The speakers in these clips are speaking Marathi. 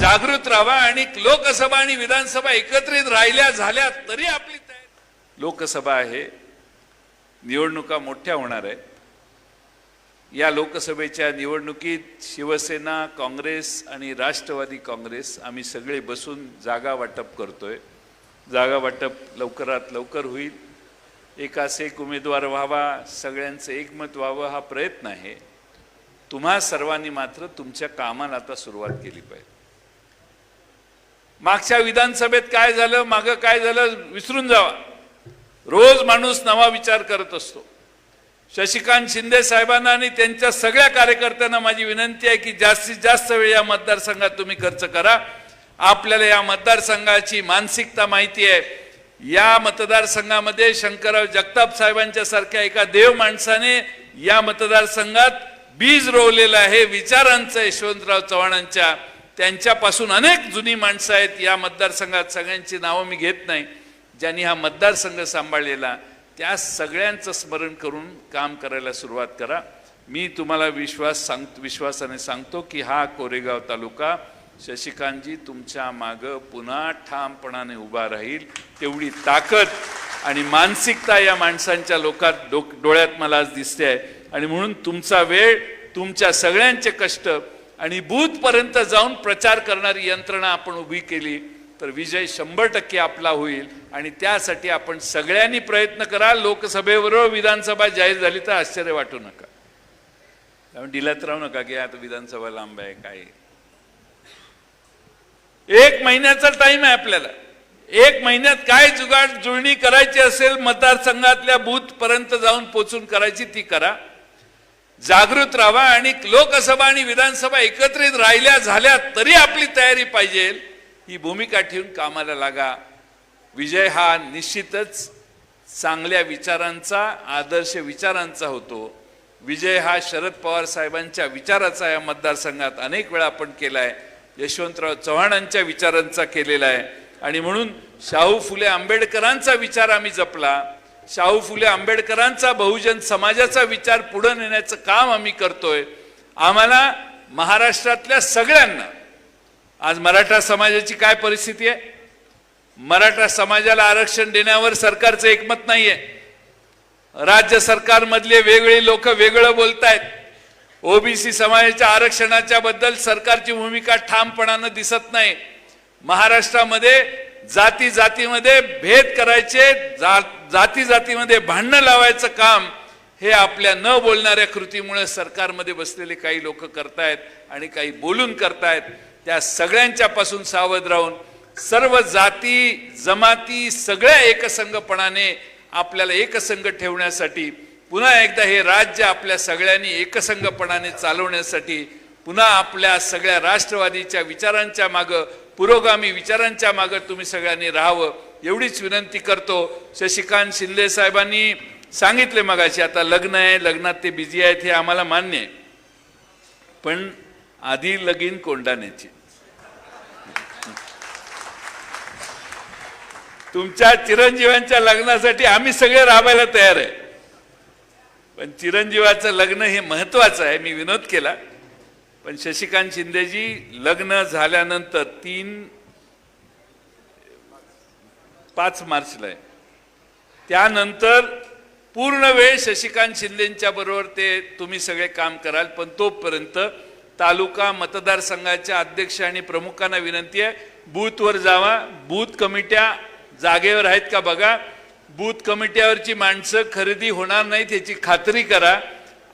जागृत राहा आणि लोकसभा आणि विधानसभा एकत्रित राहिल्या झाल्या तरी आपली तयारी. लोकसभा आहे निवडणुका मोठ्या होणार आहेत. या लोकसभेच्या निवडणुकीत शिवसेना काँग्रेस आणि राष्ट्रवादी काँग्रेस आम्ही सगळे बसून जागा वाटप करतोय. जागा वाटप लवकरात लवकर होईल. एकास एक उमेदवार व्हावा सगळ्यांचं एकमत व्हावं हा प्रयत्न आहे. तुम्हा सर्वांनी मात्र तुमच्या कामाला आता सुरुवात केली पाहिजे. मागच्या विधानसभेत काय झालं मागं काय झालं विसरून जावा. रोज माणूस नवा विचार करत असतो. शशिकांत शिंदे साहेबांना आणि त्यांच्या सगळ्या कार्यकर्त्यांना माझी विनंती आहे की जास्तीत जास्त वेळ या मतदारसंघात तुम्ही खर्च करा. आपल्याला या मतदारसंघाची मानसिकता माहिती आहे. या मतदारसंघामध्ये शंकरराव जगताप साहेबांच्या सारख्या एका देव माणसाने या मतदारसंघात बीज रोवलेलं आहे. विचारांचं यशवंतराव चव्हाणांच्या त्यांच्यापासून अनेक जुनी माणसं आहेत. या मतदारसंघात सगळ्यांची नावं मी घेत नाही. ज्यांनी हा मतदारसंघ सांभाळलेला त्या सगळ्यांचं स्मरण करून काम करायला सुरुवात करा. मी तुम्हाला विश्वास सांग विश्वासाने सांगतो की हा कोरेगाव तालुका शशिकांतजी तुमच्या मागं पुन्हा ठामपणाने उभा राहील. तेवढी ताकद आणि मानसिकता या माणसांच्या लोकात डोक डोळ्यात मला आज दिसते आहे. आणि म्हणून तुमचा वेळ तुमच्या सगळ्यांचे कष्ट आणि बूथपर्यंत जाऊन प्रचार करणारी यंत्रणा आपण उभी केली तर विजय शंभर टक्के आपला होईल. आणि त्यासाठी आपण सगळ्यांनी प्रयत्न करा लोकसभेबरोबर विधानसभा जाहीर झाली तर आश्चर्य वाटू नका. त्यामुळे डिलात राहू नका की आता विधानसभा लांब आहे काय एक महिन्याचा टाइम आहे आपल्याला. एक महिन्यात काय जुगाड जुळणी करायची असेल मतदारसंघातल्या बूथपर्यंत जाऊन पोचून करायची ती करा. जागृत राहा आणि लोकसभा आणि विधानसभा एकत्रित राहिल्या झाल्या तरी आपली तयारी पाहिजे. ही भूमिका ठेवून कामाला लागा. विजय हा निश्चितच चांगल्या विचारांचा आदर्श विचारांचा होतो. विजय हा शरद पवार साहेबांच्या विचाराचा या मतदारसंघात अनेक वेळा आपण केला आहे यशवंतराव चव्हाणांच्या विचारांचा केलेला आहे. आणि म्हणून शाहू फुले आंबेडकरांचा विचार आम्ही जपला. शाहू फुले आंबेडकरांचा बहुजन समाजाचा विचार पुढे नेण्याचं काम आम्ही करतोय. आम्हाला महाराष्ट्रातल्या सगळ्यांना आज मराठा समाजाची काय परिस्थिती आहे? मराठा समाजाला आरक्षण देण्यावर सरकारचं एकमत नाही आहे राज्य सरकारमधले वेगळे लोक वेगळं बोलतायत. ओबीसी समाजाच्या आरक्षणाच्या बद्दल सरकारची भूमिका ठामपणानं दिसत नाही. महाराष्ट्रामध्ये जाती जातीमध्ये भेद करायचे जा- जाती जातीमध्ये भांडणं लावायचं काम हे आपल्या न बोलणाऱ्या कृतीमुळे सरकारमध्ये बसलेले काही लोक करतायत आणि काही बोलून करतायत. त्या सगळ्यांच्यापासून सावध राहून सर्व जाती जमाती सगळ्या एकसंघपणाने आपल्याला एकसंघ ठेवण्यासाठी पुन्हा एकदा हे राज्य आपल्या सगळ्यांनी एकसंघपणाने चालवण्यासाठी पुन्हा आपल्या सगळ्या राष्ट्रवादीच्या विचारांच्या मागं पुरोगामी विचारांच्या मागं तुम्ही सगळ्यांनी राहावं. एवढीच विनंती करतो. शशिकांत शिंदे साहेबांनी सांगितले मगाशी आता लग्न आहे लग्नात ते बिझी आहेत हे आम्हाला मान्य आहे. पण आधी लगीन कोंडाण्याची तुमच्या चिरंजीवांच्या लग्नासाठी आम्ही सगळे राबायला तयार आहे. पण चिरंजीवाचं लग्न हे महत्वाचं आहे मी विनोद केला. पण शशिकांत शिंदेजी लग्न झाल्यानंतर तीन पाच मार्चला आहे. त्यानंतर पूर्ण वेळ शशिकांत शिंदेच्या बरोबर ते तुम्ही सगळे काम कराल पण तोपर्यंत तालुका मतदारसंघाच्या अध्यक्ष आणि प्रमुखांना विनंती आहे बूथवर जावा बूथ कमिट्या जागेवर आहेत का बघा. बूथ कमिट्यावरची माणसं खरेदी होणार नाहीत याची खात्री करा.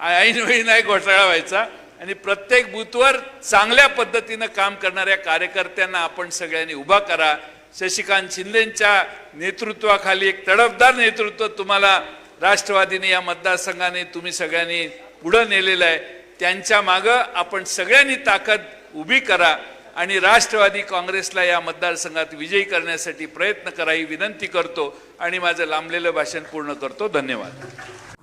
ऐनवेळी नाही घोटाळा व्हायचा. आणि प्रत्येक बूथवर चांगल्या पद्धतीनं काम करणाऱ्या कार्यकर्त्यांना आपण सगळ्यांनी उभा करा. शशिकांत शिंदेच्या नेतृत्वाखाली एक तडफदार नेतृत्व तुम्हाला राष्ट्रवादीने या मतदारसंघाने तुम्ही सगळ्यांनी पुढं नेलेलं आहे. त्यांच्या मागं आपण सगळ्यांनी ताकद उभी करा आणि राष्ट्रवादी काँग्रेसला या मतदारसंघात विजयी करण्यासाठी प्रयत्न करा ही विनंती करतो आणि माझं लांबलेलं भाषण पूर्ण करतो. धन्यवाद.